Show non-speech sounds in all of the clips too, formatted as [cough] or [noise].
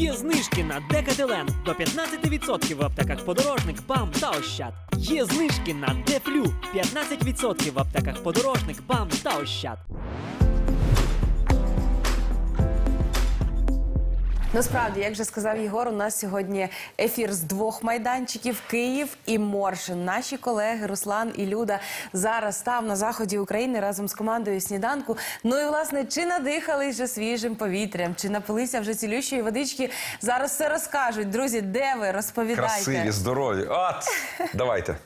Є знижки на Декателен до 15% в аптеках Подорожник, БАМ та Ощад. Є знижки на Дефлю 15% в аптеках Подорожник, БАМ та Ощад. Насправді, як вже сказав Єгор, у нас сьогодні ефір з двох майданчиків Київ і Моршин. Наші колеги Руслан і Люда зараз там на заході України разом з командою сніданку. Ну і власне, чи надихались вже свіжим повітрям, чи напилися вже цілющої водички. Зараз все розкажуть. Друзі, де ви розповідайте? Красиві, здорові. От, давайте.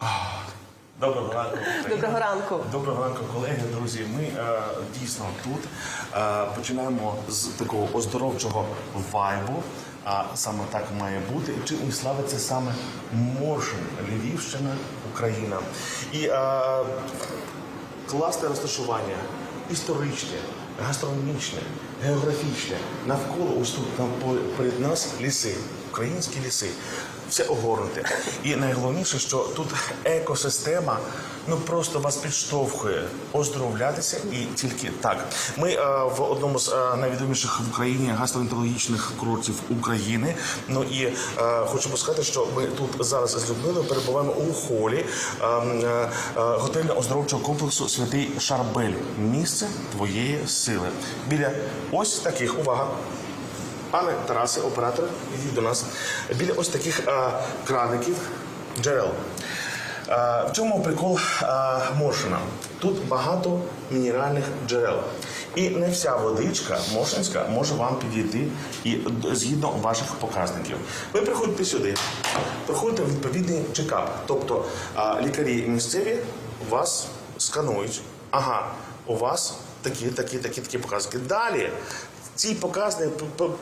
[laughs] Доброго ранку. Доброго ранку. Доброго ранку, колеги, друзі. Ми е, дійсно тут е, починаємо з такого оздоровчого вайбу. А саме так має бути. І чим і славиться саме Моршин, Львівщина, Україна. І е, класне розташування, історичне, гастрономічне, географічне. Навколо ось тут нам по- перед нас ліси, українські ліси. Все огорнуте. І найголовніше, що тут екосистема ну просто вас підштовхує оздоровлятися і тільки так. Ми е, в одному з е, найвідоміших в Україні гастроентерологічних курортів України. Ну і е, хочемо сказати, що ми тут зараз з Людмилою перебуваємо у холі е, е, е, готельно-оздоровчого комплексу Святий Шарбель. Місце твоєї сили. Біля ось таких увага. Пане Тарасе, оператор, ідіть до нас. Біля ось таких е, краників джерел. Е, в чому прикол е, Моршина? Тут багато мінеральних джерел. І не вся водичка моршинська може вам підійти і згідно ваших показників. Ви приходите сюди, проходите відповідний чекап. Тобто е, лікарі місцеві вас сканують. Ага, у вас такі, такі, такі, такі показники. Далі ці показники,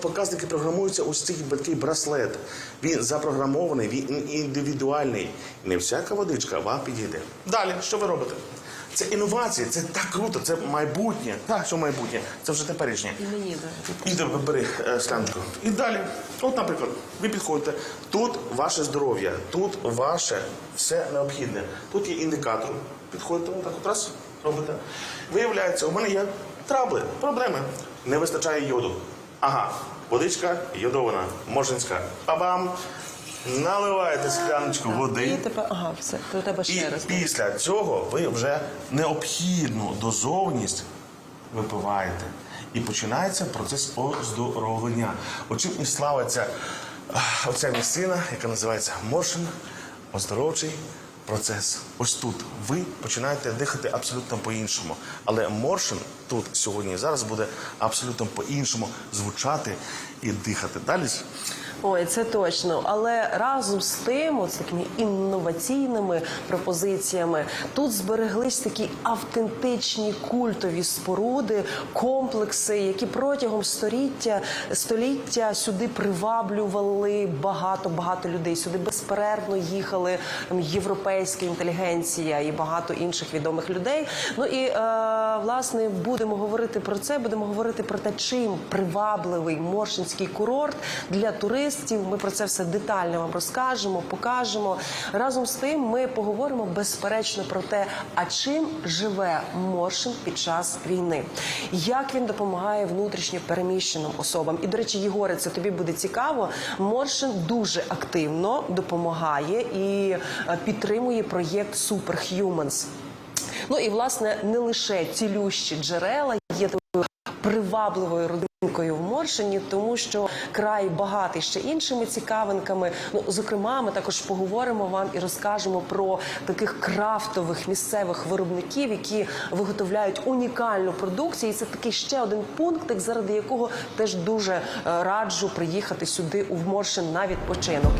показники програмуються ось цей такий браслет. Він запрограмований, він індивідуальний. Не всяка водичка вам підійде. Далі, що ви робите? Це інновації, це так круто, це майбутнє. Так, що майбутнє? Це вже теперішнє. Мені Іди, бери е, склянку. І далі. От, наприклад, ви підходите. Тут ваше здоров'я, тут ваше все необхідне. Тут є індикатор. Підходите, отак от раз робите. Виявляється, у мене є трабли, проблеми. Не вистачає йоду. Ага, водичка йодована, моршинська. Па-бам! Наливаєте скляночку води. І тепер, ага, все, то треба І раз. після цього ви вже необхідну дозовність випиваєте. І починається процес оздоровлення. Очим і славиться оця місцина, яка називається Моршин, оздоровчий процес. Ось тут ви починаєте дихати абсолютно по-іншому. Але Моршин тут сьогодні і зараз буде абсолютно по-іншому звучати і дихати. Далі. Ой, це точно. Але разом з тим, з такими інноваційними пропозиціями, тут збереглись такі автентичні культові споруди, комплекси, які протягом століття століття сюди приваблювали багато багато людей. Сюди безперервно їхали європейська інтелігенція і багато інших відомих людей. Ну і е, власне будемо говорити про це. Будемо говорити про те, чим привабливий Моршинський курорт для туристів. Ми про це все детально вам розкажемо, покажемо. Разом з тим, ми поговоримо безперечно про те, а чим живе Моршин під час війни, як він допомагає внутрішньо переміщеним особам. І до речі, Єгоре, це тобі буде цікаво. Моршин дуже активно допомагає і е, підтримує проєкт Superhumans. Ну і власне не лише цілющі джерела є привабливою родинкою в Моршині, тому що край багатий ще іншими цікавинками. Ну зокрема, ми також поговоримо вам і розкажемо про таких крафтових місцевих виробників, які виготовляють унікальну продукцію. І це такий ще один пунктик, заради якого теж дуже е, раджу приїхати сюди у Моршин на відпочинок.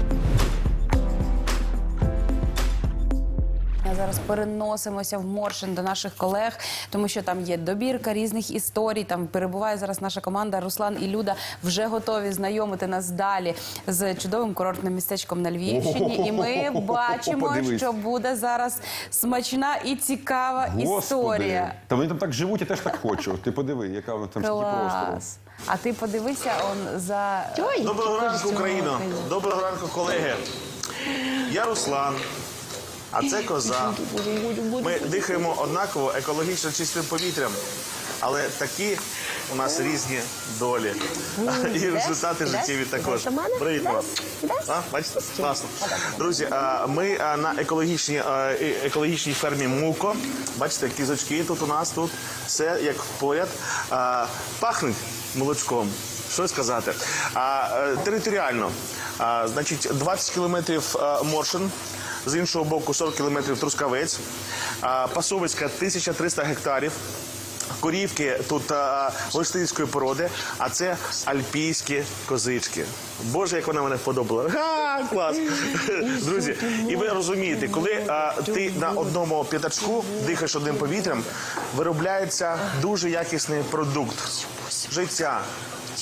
Зараз переносимося в Моршин до наших колег, тому що там є добірка різних історій. Там перебуває зараз наша команда Руслан і Люда вже готові знайомити нас далі з чудовим курортним містечком на Львівщині. І ми бачимо, Подивись. що буде зараз смачна і цікава історія. Та вони там так живуть, я теж так хочу. Ти подиви, яка вона там стільки простору. А ти подивися он за Доброго ранку, українця. Доброго ранку, колеги! Я Руслан, а це коза. Ми дихаємо однаково екологічно чистим повітрям. Але такі у нас різні долі. І результати життєві також. Привіт? А, бачите? Класно. Друзі, ми на екологічній, е- екологічній фермі Муко. Бачите, кізочки тут у нас тут. Все як поряд. Пахнуть молочком. Що сказати? А, е, територіально. А, значить, 20 кілометрів а, Моршин. З іншого боку 40 кілометрів Трускавець, Пасовицька 1300 гектарів. Корівки тут а, гольштинської породи, а це альпійські козички. Боже, як вона мене вподобала. Га, клас! Друзі, і ви розумієте, коли а, ти на одному п'ятачку дихаєш одним повітрям, виробляється дуже якісний продукт життя.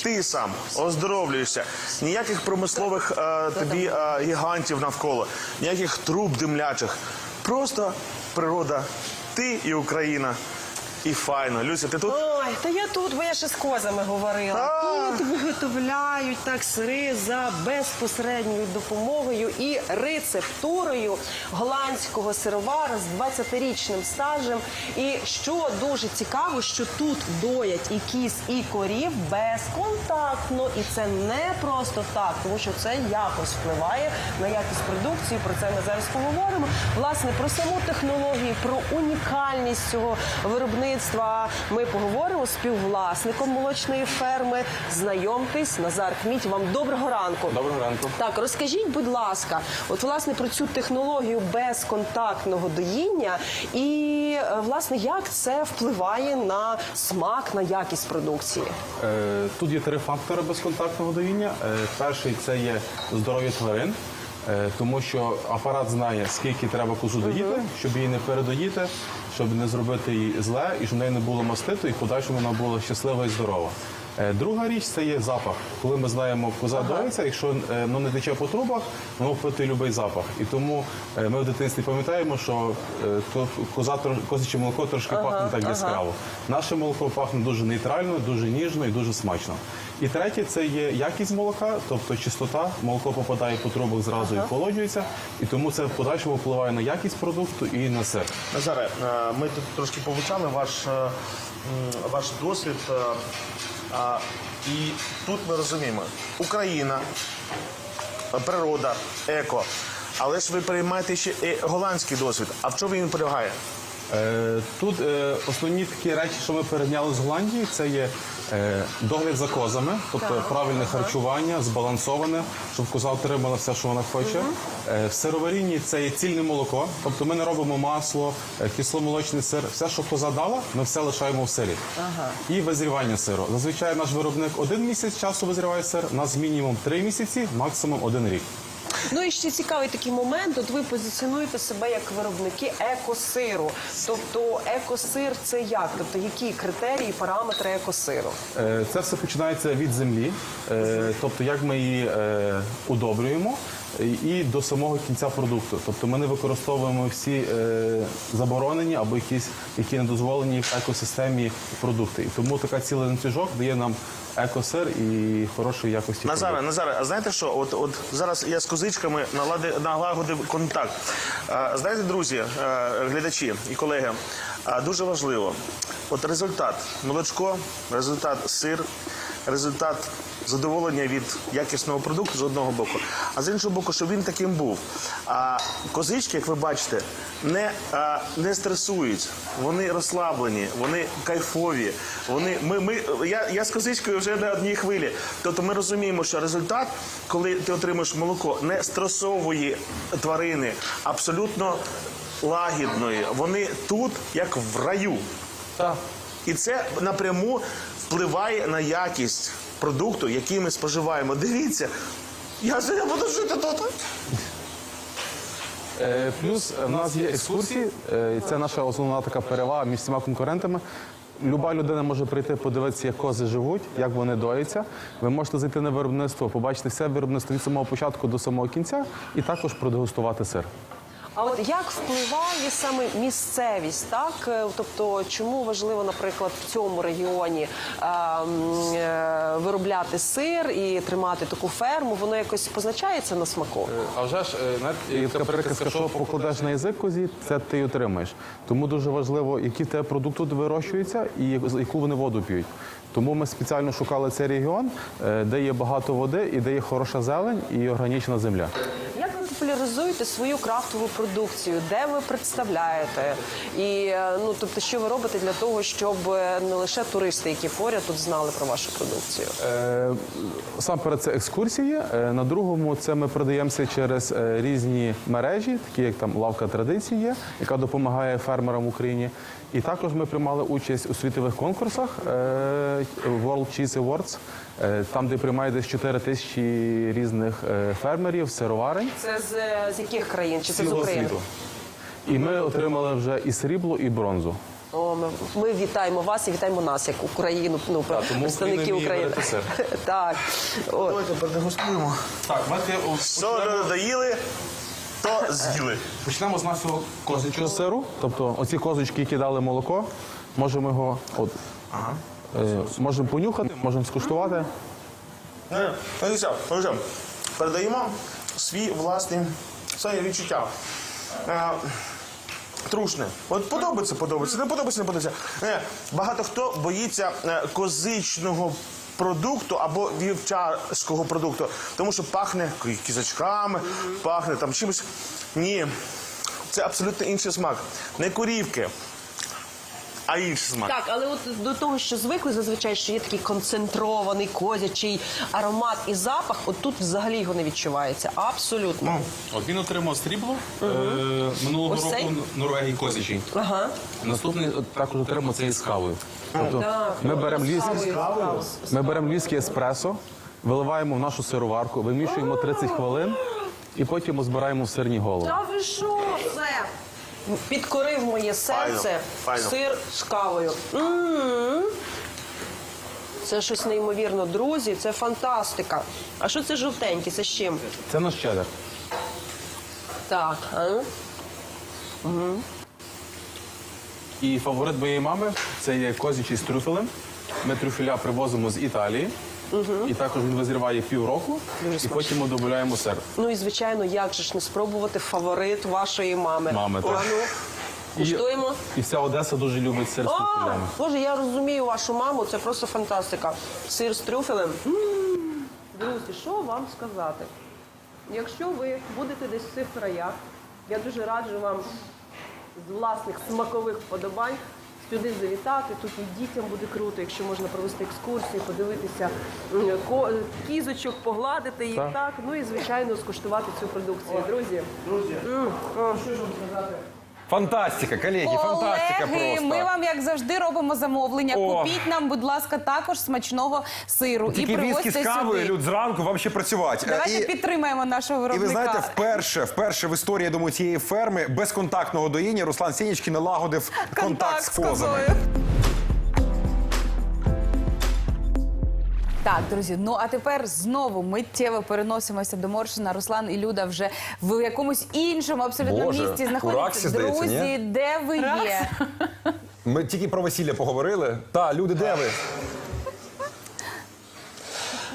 Ти сам оздоровлюєшся. Ніяких промислових е, тобі е, гігантів навколо, ніяких труб димлячих. Просто природа, ти і Україна. І файно. Люся, ти тут? Ой, та я тут, бо я ще з козами говорила. А. Тут виготовляють так сири за безпосередньою допомогою і рецептурою голландського сировара з 20-річним стажем. І що дуже цікаво, що тут доять і кіз, і корів безконтактно. І це не просто так, тому що це якось впливає на якість продукції. Про це ми зараз поговоримо. Власне, про саму технологію, про унікальність цього виробництва ми поговоримо з співвласником молочної ферми. Знайомтесь, Назар Кміть. Вам доброго ранку. Доброго ранку. Так, розкажіть, будь ласка, от власне про цю технологію безконтактного доїння і е, власне як це впливає на смак, на якість продукції. Е, Тут є три фактори безконтактного доїння. Е, Перший це є здоров'я тварин, тому що апарат знає, скільки треба козу доїти, щоб її не передоїти, щоб не зробити їй зле і щоб в неї не було маститу, і в подальшому вона була щаслива і здорова. Е, Друга річ це є запах. Коли ми знаємо, коза доїться, якщо е, воно не тече по трубах, воно впитує будь-який запах. І тому е, ми в дитинстві пам'ятаємо, що коза козяче молоко трошки пахне так яскраво. Наше молоко пахне дуже нейтрально, дуже ніжно і дуже смачно. І третє це є якість молока, тобто чистота. Молоко попадає по трубах зразу і охолоджується, і тому це в подальшому впливає на якість продукту і на сир. Назаре, ми тут трошки повчали ваш, ваш досвід. А, І тут ми розуміємо, Україна, е, природа, еко. Але ж ви приймаєте ще і голландський досвід. А в чому він полягає? Е, Тут е, основні такі речі, що ми перейняли з Голландії, це є догляд за козами, тобто правильне харчування, збалансоване, щоб коза отримала все, що вона хоче. Е, В сироварінні це є цільне молоко, тобто ми не робимо масло, е, кисломолочний сир. Все, що коза дала, ми все лишаємо в сирі. І визрівання сиру. Зазвичай наш виробник один місяць часу визріває сир, у нас мінімум три місяці, максимум один рік. Ну і ще цікавий такий момент. От ви позиціонуєте себе як виробники екосиру. Тобто екосир це як? Тобто які критерії, параметри екосиру? Е, Це все починається від землі, е, тобто як ми її е, удобрюємо, і- до самого кінця продукту. Тобто ми не використовуємо всі е, заборонені або якісь які не дозволені в екосистемі продукти. І тому така цілий ланцюжок дає нам екосир і хорошої якості. Назаре. Назаре, а знаєте що? От, от зараз я з козичками налади- налагодив контакт. А, знаєте, друзі, е, глядачі і колеги, а, дуже важливо. От результат молочко, результат сир, результат задоволення від якісного продукту з одного боку, а з іншого боку, щоб він таким був. А козички, як ви бачите, не, а, не стресують, вони розслаблені, вони кайфові. Вони, ми, ми, я, я з козичкою вже на одній хвилі. Тобто ми розуміємо, що результат, коли ти отримуєш молоко, не стресової тварини, абсолютно лагідної. Вони тут, як в раю. Так. І це напряму впливає на якість продукту, який ми споживаємо. Дивіться, я ж я буду жити тут. Е, Плюс в нас є екскурсії. е, і Це наша основна така перевага між всіма конкурентами. Люба людина може прийти подивитися, як кози живуть, як вони доїться. Ви можете зайти на виробництво, побачити все виробництво від самого початку до самого кінця, і також продегустувати сир. А от як впливає саме місцевість, так? Е, Тобто, чому важливо, наприклад, в цьому регіоні е, е, виробляти сир і тримати таку ферму? Воно якось позначається на смаку? А вже ж е, знаєте, приказка, що покладеш на язик козі, це ти й отримаєш. Тому дуже важливо, який в тебе продукт тут вирощується і яку вони воду п'ють. Тому ми спеціально шукали цей регіон, е, де є багато води і де є хороша зелень і органічна земля. Як ви популяризуєте свою крафтову продукцію? Де ви представляєте? І е, ну тобто, що ви робите для того, щоб е, не лише туристи, які поряд тут знали про вашу продукцію? Е, Сам перед це екскурсії. Е, На другому це ми продаємося через різні мережі, такі як там лавка традиції, яка допомагає фермерам в Україні. І також ми приймали участь у світових конкурсах е, World Cheese Awards, е, там, де приймає десь 4 тисячі різних е, фермерів, сироварень. Це з, з яких країн? Чи це з України? світу. І ми отримали вже і срібло, і бронзу. О, ми, ми вітаємо вас і вітаємо нас, як Україну, ну тому представників України. [laughs] так. От. Давайте продегустуємо. Так, давайте Що доїли, то з'їли. Почнемо з нашого козячого сиру. Тобто оці козочки, які дали молоко, можемо його от, е, можемо понюхати, можемо скуштувати. Е, Дивіться, дивіться, передаємо свій власний своє відчуття. Е, Трушне. От подобається, подобається, не подобається, не подобається. Е, Багато хто боїться е, козичного продукту або вівчарського продукту, тому що пахне кізачками, пахне там чимось. Ні, це абсолютно інший смак. Не корівки, а інший смак. Так, але от до того, що звикли зазвичай, що є такий концентрований козячий аромат і запах, от тут взагалі його не відчувається. Абсолютно. От він отримав срібло е, минулого Ось цей? року Норвегії козячий. Ага. Наступний от також отримав цей з кавою. Тобто ми беремо львівський, ми беремо львівський еспресо, виливаємо в нашу сироварку, вимішуємо 30 хвилин і потім збираємо в сирні голови. Та ви що це? Підкорив моє серце Файно, файно. сир з кавою. Це щось неймовірно, друзі, це фантастика. А що це жовтеньке? Це з чим? Це наш чеддер. Так. А? І фаворит моєї мами це є козячий з трюфелем. Ми трюфеля привозимо з Італії. І також він визріває півроку, і потім ми додаємо сир. Ну і звичайно, як же ж не спробувати фаворит вашої мами. Мами, так. ну, куштуємо. І вся Одеса дуже любить сир з О, трюфелями. Боже, я розумію вашу маму, це просто фантастика. Сир з трюфелем. М. Друзі, що вам сказати? Якщо ви будете десь в цих краях, я дуже раджу вам з власних смакових вподобань сюди завітати. Тут і дітям буде круто, якщо можна провести екскурсію, подивитися ко- кізочок, погладити їх Так. так. Ну і звичайно скуштувати цю продукцію. Друзі, Фантастика, колеги, фантастика Колеги, просто. ми вам, як завжди, робимо замовлення. О. Купіть нам, будь ласка, також смачного сиру. І віскі привозьте з кавою, сюди. люд зранку вам ще працювати. Давайте І- підтримаємо нашого І ви знаєте, вперше, вперше в історії я думаю, цієї ферми безконтактного доїння Руслан Сінічки налагодив контакт, з козами. Так, друзі, ну а тепер знову миттєво переносимося до Моршина. Руслан і Люда вже в якомусь іншому абсолютно Боже, місці знаходяться. Раксі, здається, Друзі, ні? де ви є? Ми тільки про весілля поговорили. Та, люди, де ви?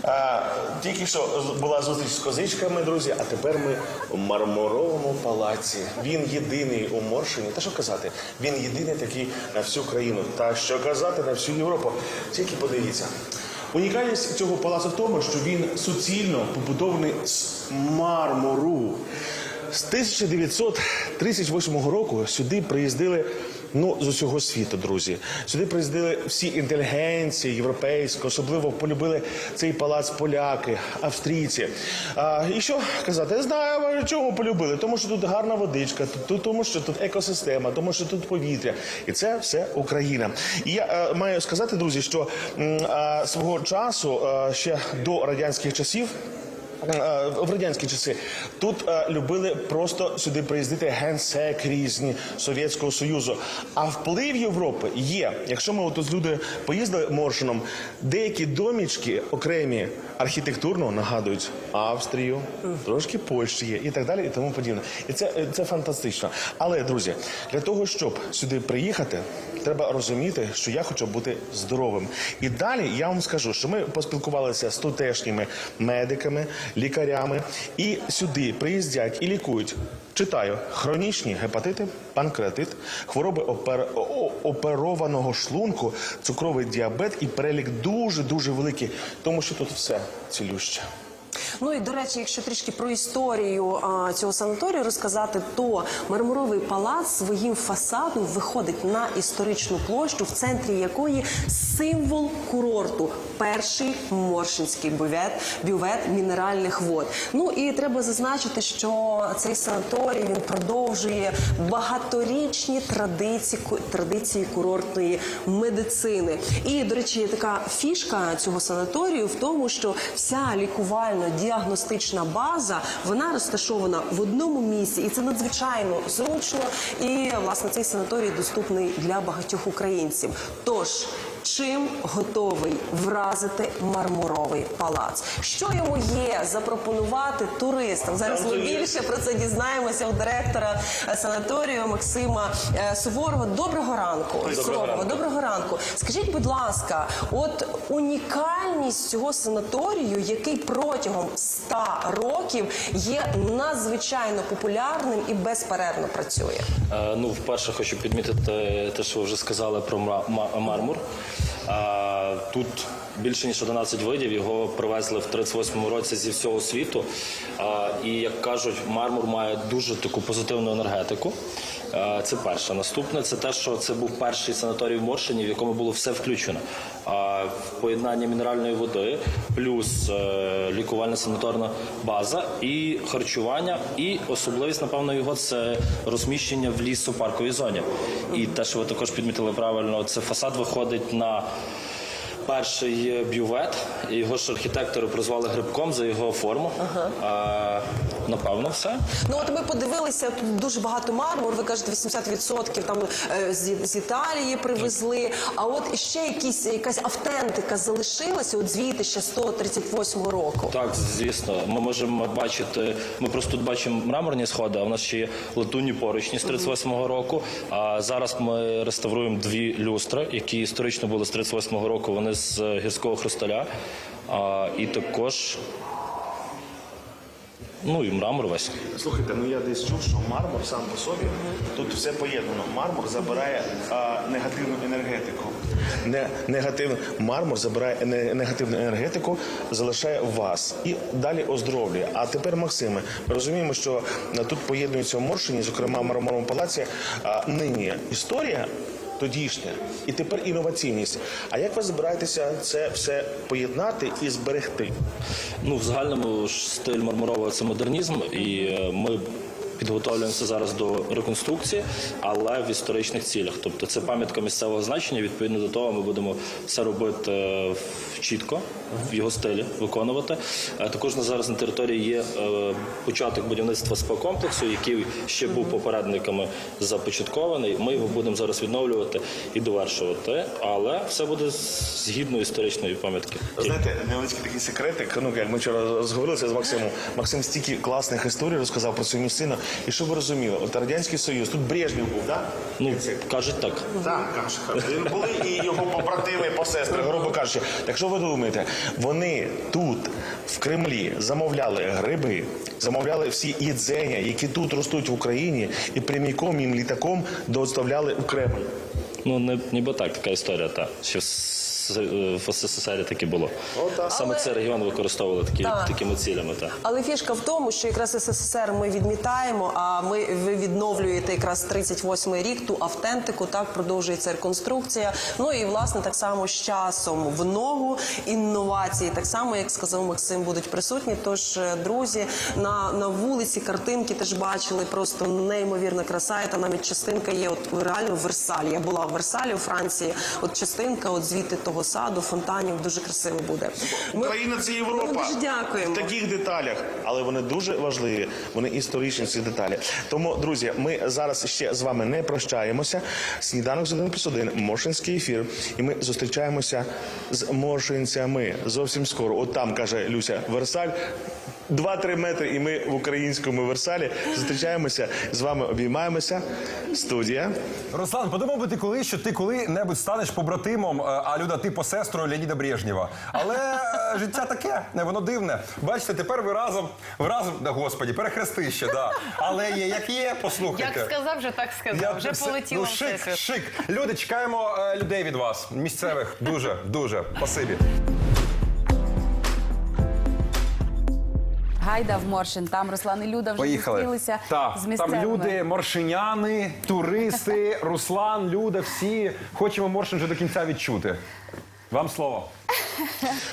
А, тільки що з- була зустріч з козичками, друзі, а тепер ми у мармуровому палаці. Він єдиний у Моршині. Та що казати? Він єдиний такий на всю країну. Та що казати на всю Європу. Тільки подивіться. Унікальність цього палацу в тому, що він суцільно побудований з мармуру. З 1938 року сюди приїздили ну, з усього світу, друзі. Сюди приїздили всі інтелігенції європейські, особливо полюбили цей палац поляки, австрійці. А, і що казати? Я знаю, чому полюбили. Тому що тут гарна водичка, тут- тому що тут екосистема, тому що тут повітря. І це все Україна. І я е, маю сказати, друзі, що е, свого часу, е, ще до радянських часів. Е, В радянські часи тут е, любили просто сюди приїздити генсек різні Совєтського Союзу. А вплив Європи є. Якщо ми от люди поїздили Моршином, деякі домічки окремі архітектурно нагадують Австрію, трошки Польщі є і так далі, і тому подібне. І це, е, це фантастично. Але друзі, для того, щоб сюди приїхати, треба розуміти, що я хочу бути здоровим. І далі я вам скажу, що ми поспілкувалися з тутешніми медиками, лікарями, і сюди приїздять і лікують. Читаю хронічні гепатити, панкреатит, хвороби опер... оперованого шлунку, цукровий діабет і перелік дуже дуже великий, тому що тут все цілюще. Ну і до речі, якщо трішки про історію а, цього санаторію розказати, то мармуровий палац своїм фасадом виходить на історичну площу, в центрі якої символ курорту перший моршинський бювет, бювет мінеральних вод. Ну і треба зазначити, що цей санаторій він продовжує багаторічні традиції традиції курортної медицини. І до речі, така фішка цього санаторію в тому, що вся лікувально-діагностична база вона розташована в одному місці, і це надзвичайно зручно. І власне цей санаторій доступний для багатьох українців. Тож. Чим готовий вразити мармуровий палац? Що йому є запропонувати туристам? Зараз ми більше про це дізнаємося у директора санаторію Максима е, Суворова. Доброго ранку. Суворова, доброго ранку. Скажіть, будь ласка, от унікальність цього санаторію, який протягом 100 років є надзвичайно популярним і безперервно працює. Е, Ну, вперше хочу підмітити те, що ви вже сказали про мармур. Тут більше ніж 11 видів. Його привезли в 38-му році зі всього світу. І як кажуть, мармур має дуже таку позитивну енергетику. Це перше. Наступне це те, що це був перший санаторій в Моршині, в якому було все включено. А в поєднанні мінеральної води, плюс е, лікувальна санаторна база і харчування, і особливість, напевно, його це розміщення в лісопарковій зоні. І те, що ви також підмітили правильно, це фасад виходить на. Перший бювет, його ж архітектори прозвали грибком за його форму. А, напевно, все. Ну от ми подивилися тут дуже багато мармур. Ви кажете, 80% там е, з, з Італії привезли. А от ще якісь якась автентика залишилася от звідти ще 138 року. Так, звісно, ми можемо бачити. Ми просто тут бачимо мраморні сходи, а в нас ще є латунні поручні з 38-го року. А зараз ми реставруємо дві люстри, які історично були з 38-го року. Вони з гірського хрусталя. А, і також. Ну і мрамор весь. Слухайте, ну я десь чув, що мармур сам по собі тут все поєднано. Мармур забирає а, негативну енергетику. Не, негативну мармур забирає ене- негативну енергетику, залишає вас і далі оздоровлює. А тепер, Максиме, ми розуміємо, що тут поєднуються в Моршині, зокрема в мармуровому палаці, а, нині історія. Тодішня і тепер інноваційність. А як ви збираєтеся це все поєднати і зберегти? Ну, в загальному стиль мармурова це модернізм, і е, ми підготовлюємося зараз до реконструкції, але в історичних цілях. Тобто це пам'ятка місцевого значення. Відповідно до того, ми будемо все робити е, чітко, в його стилі виконувати. Е, Також на зараз на території є е, початок будівництва спа-комплексу, який ще був попередниками започаткований. Ми його будемо зараз відновлювати і довершувати, але все буде згідно історичної пам'ятки. Знаєте, невеличкий такий секретик. Ну як ми вчора зговорилися з Максимом. Максим стільки класних історій розказав про цю місцину. І що ви розуміли? От радянський союз, тут Брежнєв був, так? Ну, кажуть так. Так, каже. Були і його побратими, посестри, грубо кажучи. Так що ви думаєте, вони тут, в Кремлі, замовляли гриби, замовляли всі їдзення, які тут ростуть в Україні, і пряміком їм літаком доставляли у Кремль. Ну, не, ніби так, така історія, та. Що в, е, СССР таки було. Саме цей регіон використовували такі, такими цілями. Та. Але фішка в тому, що якраз СССР ми відмітаємо, а ми ви відновлюєте якраз 38-й рік ту автентику. Так продовжується реконструкція. Ну і власне так само з часом в ногу інновації, так само як сказав Максим, будуть присутні. Тож, е, друзі, на, на вулиці картинки теж бачили просто неймовірна краса. І там навіть частинка є. От реально в Версалі. Я була в Версалі у Франції. От частинка, от звідти того саду, фонтанів дуже красиво буде. Ми- Україна це Європа. Ми дуже дякуємо. В таких деталях, але вони дуже важливі. Вони історичні ці деталі. Тому, друзі, ми зараз ще з вами не прощаємося. Сніданок з 1 плюс 1, Моршинський ефір. І ми зустрічаємося з моршинцями зовсім скоро. От там каже Люся Версаль. 2-3 метри, і ми в українському Версалі зустрічаємося з вами, обіймаємося. Студія. Руслан, подумав би ти колись, що ти коли-небудь станеш побратимом, е, а Люда, ти посестрою Леоніда Брежнєва. Але е, життя таке, не воно дивне. Бачите, тепер ви разом, ви разом, да, господі, перехрестище, да. Але є, як є, послухайте. Як сказав, вже так сказав. Я вже все- полетіло ну, шик, шик. Люди, чекаємо е, людей від вас, місцевих. Дуже, дуже. Спасибі. Гайда в Моршин. Там Руслан і Люда вже Поїхали. зустрілися Так, з місцевими. там люди, моршиняни, туристи, [laughs] Руслан, Люда, всі хочемо Моршин вже до кінця відчути. Вам слово.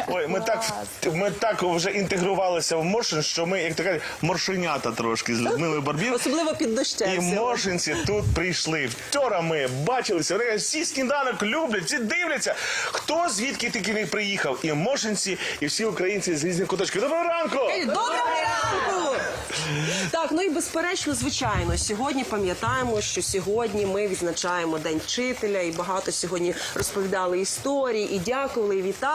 Ой, ми так, ми так вже інтегрувалися в Моршин, що ми, як кажуть, моршинята трошки з Людмилою Барбів. Особливо під дощем. І сьогодні. моршинці тут прийшли. Вчора ми бачилися. Вони кажуть, всі сніданок люблять, всі дивляться. Хто звідки тільки не приїхав? І моршинці, і всі українці з різних куточків. Доброго ранку! Доброго ранку! Так, ну і безперечно, звичайно, сьогодні пам'ятаємо, що сьогодні ми відзначаємо День вчителя, і багато сьогодні розповідали історії, і дякували, і вітали.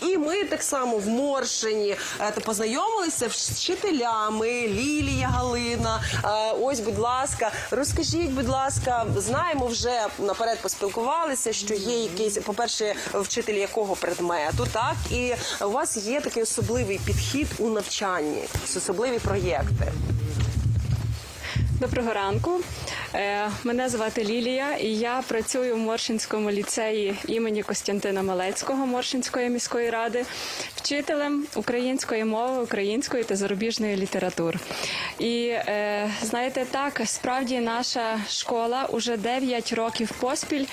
І ми так само в Моршині е, познайомилися з вчителями Лілія Галина. Е, Ось, будь ласка, розкажіть, будь ласка, знаємо вже наперед поспілкувалися, що є якийсь, по-перше, вчитель якого предмету, так і у вас є такий особливий підхід у навчанні, особливі проєкти. Доброго ранку. Е, Мене звати Лілія, і я працюю в Моршинському ліцеї імені Костянтина Малецького Моршинської міської ради, вчителем української мови, української та зарубіжної літератур. І е, знаєте, так справді наша школа уже 9 років поспіль.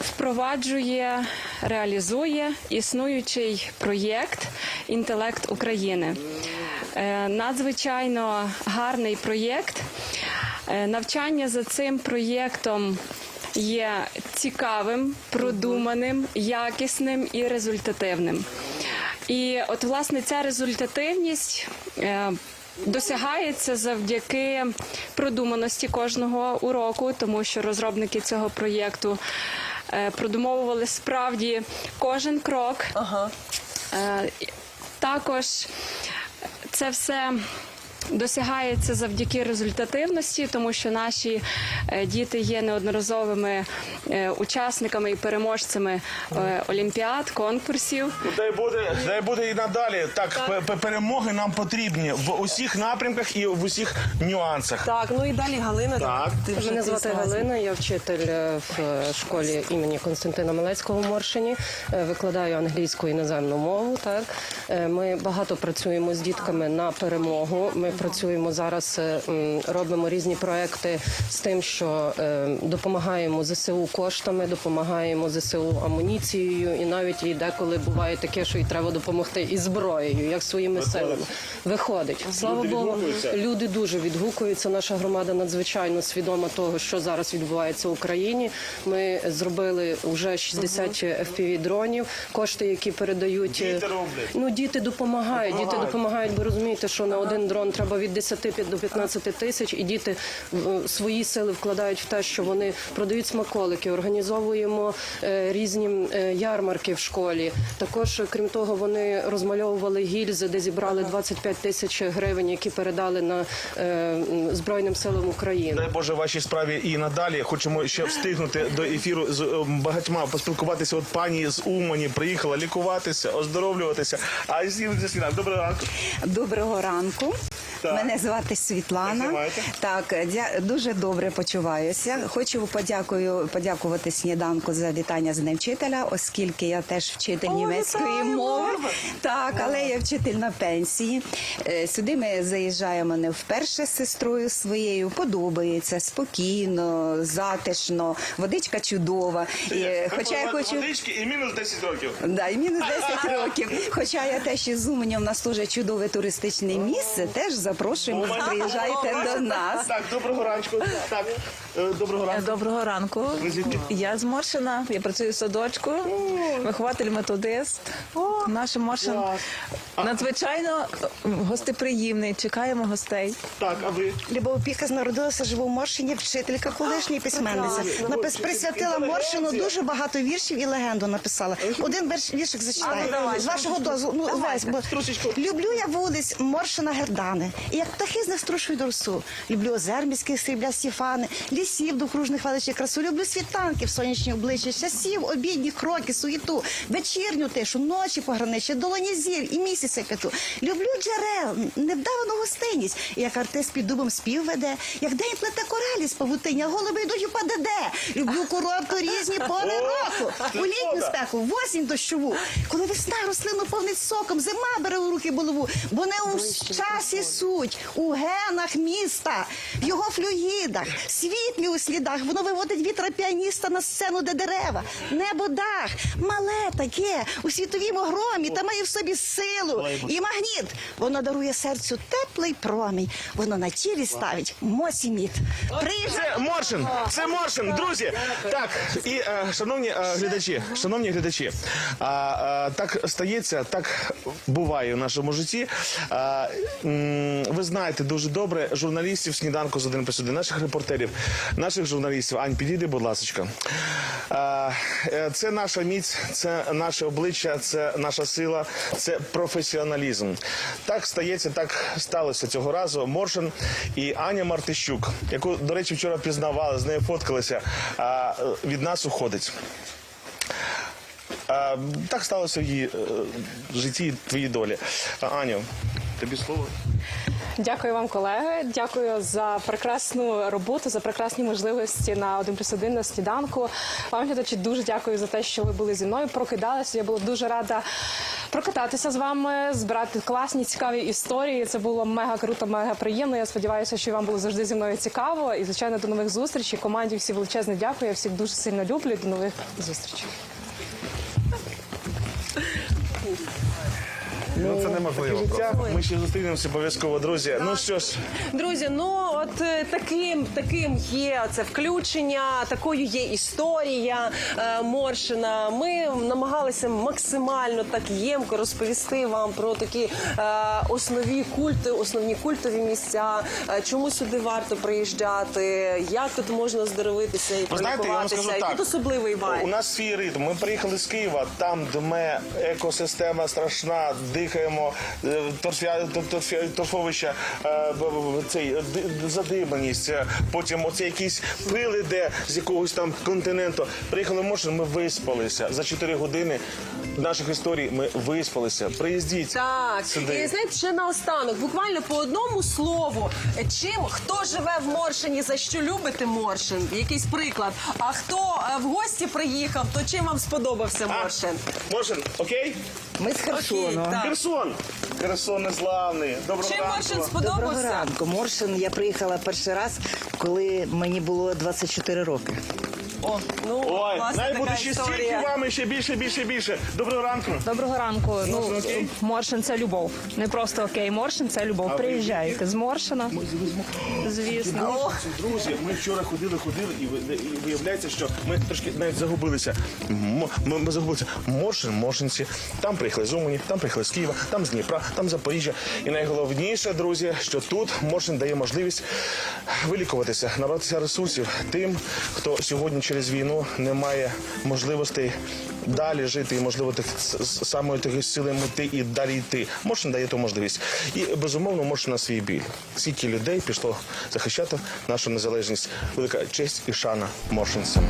Впроваджує, реалізує існуючий проєкт Інтелект України. Е, Надзвичайно гарний проєкт. Е, Навчання за цим проєктом є цікавим, продуманим, якісним і результативним. І от, власне, ця результативність. е, Досягається завдяки продуманості кожного уроку, тому що розробники цього проєкту е, продумовували справді кожен крок. І Також це все досягається завдяки результативності, тому що наші е, діти є неодноразовими е, учасниками і переможцями е, олімпіад, конкурсів. Ну, Дай буде, дай буде і надалі. Так, пе- перемоги нам потрібні в усіх напрямках і в усіх нюансах. Так, ну і далі Галина. Так. ти вже Мене звати. Галина, я вчитель в школі імені Константина Малецького в Моршині. Викладаю англійську іноземну мову. Так ми багато працюємо з дітками на перемогу. Ми працюємо зараз, е, робимо різні проекти з тим, що е, допомагаємо ЗСУ коштами, допомагаємо ЗСУ амуніцією, і навіть і деколи буває таке, що і треба допомогти і зброєю, як своїми силами. Виходить, слава Богу, люди дуже відгукуються. Наша громада надзвичайно свідома того, що зараз відбувається в Україні. Ми зробили вже 60 fpv дронів. Кошти, які передають Діти роблять. ну діти допомагають. Діти Допомагають. допомагають. Ви розумієте, що на один дрон треба від 10 до 15 тисяч, і діти свої сили вкладають в те, що вони продають смаколики, організовуємо е, різні е, ярмарки в школі. Також, е, крім того, вони розмальовували гільзи, де зібрали 25 тисяч гривень, які передали на збройним силам України. Дай Боже вашій справі і надалі. Хочемо ще встигнути до ефіру з багатьма поспілкуватися. От пані з Умані приїхала лікуватися, оздоровлюватися. А зі свіна доброго ранку. Доброго ранку. Так. Мене звати Світлана. Так, дя- дуже добре почуваюся. Хочу подякую, подякувати сніданку за вітання з Днем вчителя, оскільки я теж вчитель німецької мови. Так, але я вчитель на пенсії. Е, Сюди ми заїжджаємо не вперше з сестрою своєю. Подобається спокійно, затишно, водичка чудова. І, хоча я хочу. водички і мінус 10 років. Да, і мінус 10 років. Хоча я теж із Умані, у нас дуже чудове туристичне місце. Теж запрошуємо, приїжджайте до нас. Так, доброго ранку. Так, е, доброго ранку. Доброго ранку. Ви звідки? Я з Моршина, я працюю в садочку, вихователь методист. Наш Моршин надзвичайно е, гостеприємний. Чекаємо гостей. Так, а ви? Любов Піхас народилася живу в Моршині, вчителька колишня і письменниця. Напис присвятила Моршину дуже багато віршів і легенду написала. Один вірш віршик зачитаю. З вашого дозволу. Ну, весь, бо люблю я вулиць Моршина Гердани. І як птахи з них струшують до росу. Люблю озер міських сріблясті фани, лісів довкружних величі красу. Люблю світанки в сонячні обличчя, часів, обідні кроки, суєту, вечірню тишу, ночі пограничі, долоні зір і місяця п'яту. Люблю джерел, невдавану гостинність. І як артист під дубом спів веде, як день плете коралі з павутиння, голуби йдуть у ПДД. Люблю курорту різні пори року. У літню спеку, в осінь дощову. Коли весна рослину повнить соком, зима бере у руки булаву, бо не у часі суть, у генах міста, в його флюїдах, світлі у слідах. Воно виводить вітра піаніста на сцену, де дерева, небо дах, мале таке, у світовім огромі, та має в собі силу і магніт. Воно дарує серцю теплий промінь. Воно на тілі ставить мосіміт. Це Моршин, це Моршин, друзі. Так, і е, шановні е, глядачі, шановні глядачі, е, так стається, так буває в нашому житті. Ви знаєте дуже добре журналістів сніданку з один плюс один, наших репортерів, наших журналістів. Ань, підійди, будь ласка. Е, це наша міць, це наше обличчя, це наша сила, це професіоналізм. Так стається, так сталося цього разу. Моршин і Аня Мартищук, яку, до речі, вчора пізнавали, з нею фоткалися, від нас уходить. Так сталося в її е, житті, твоїй долі. Аню, тобі слово. Дякую вам, колеги. Дякую за прекрасну роботу, за прекрасні можливості на 1 плюс 1 на сніданку. Вам, глядачі, дуже дякую за те, що ви були зі мною. Прокидалися. Я була дуже рада прокататися з вами, збирати класні, цікаві історії. Це було мега круто, мега приємно. Я сподіваюся, що вам було завжди зі мною цікаво. І звичайно, до нових зустрічей. Команді всі величезне дякую. Я всіх дуже сильно люблю. До нових зустрічей. Ну це неможливо. Життя. Ми ще зустрінемося обов'язково, друзі. Ну що ж, Друзі, ну от е, таким таким є це включення, такою є історія е, Моршина. Ми намагалися максимально так ємко розповісти вам про такі е, основі культи, основні культові місця, е, чому сюди варто приїжджати, як тут можна оздоровитися і Ви знаєте, я вам полікуватися. скажу І так. тут особливий вайб. У нас свій ритм. Ми приїхали з Києва, там дме екосистема страшна, дихаємо е, торфовища, е, цей е, задиманість. е, Потім оце якісь пили, де з якогось там континенту. Приїхали в Моршин, ми виспалися. За 4 години наших історій ми виспалися. Приїздіть. Так, сюди. і знаєте, ще наостанок, буквально по одному слову, чим хто живе в Моршині, за що любите Моршин? Якийсь приклад. А хто е, в гості приїхав, то чим вам сподобався А, Моршин? Моршин, окей? Ми з Херсону. Окей, так. Херсон. Херсон незламний. Доброго Чим ранку. Моршин Доброго сподобався? ранку. Моршин я приїхала перший раз, коли мені було 24 роки. О, ну, Ой, власне, най така буде ще стільки історія. вам, і ще більше, більше, більше. Доброго ранку. Доброго ранку. Ну окей? Моршин це любов. Не просто окей, Моршин це любов. Приїжджайте з Моршина. Звісно. Друзі, ми вчора ходили, ходили, і ви- і виявляється, що ми трошки навіть загубилися. М- Ми, ми загубилися. Моршин, Моршинці. Там приїхали з Умані, там приїхали з Києва, там з Дніпра, там з Запоріжжя. І найголовніше, друзі, що тут Моршин дає можливість вилікуватися, набратися ресурсів тим, хто сьогодні через війну не має можливостей далі жити і можливо тих с- с- тих сили мети і далі йти. Моршин дає ту можливість. І безумовно Моршин на свій біль. Скільки людей пішло захищати нашу незалежність. Велика честь і шана моршинцям.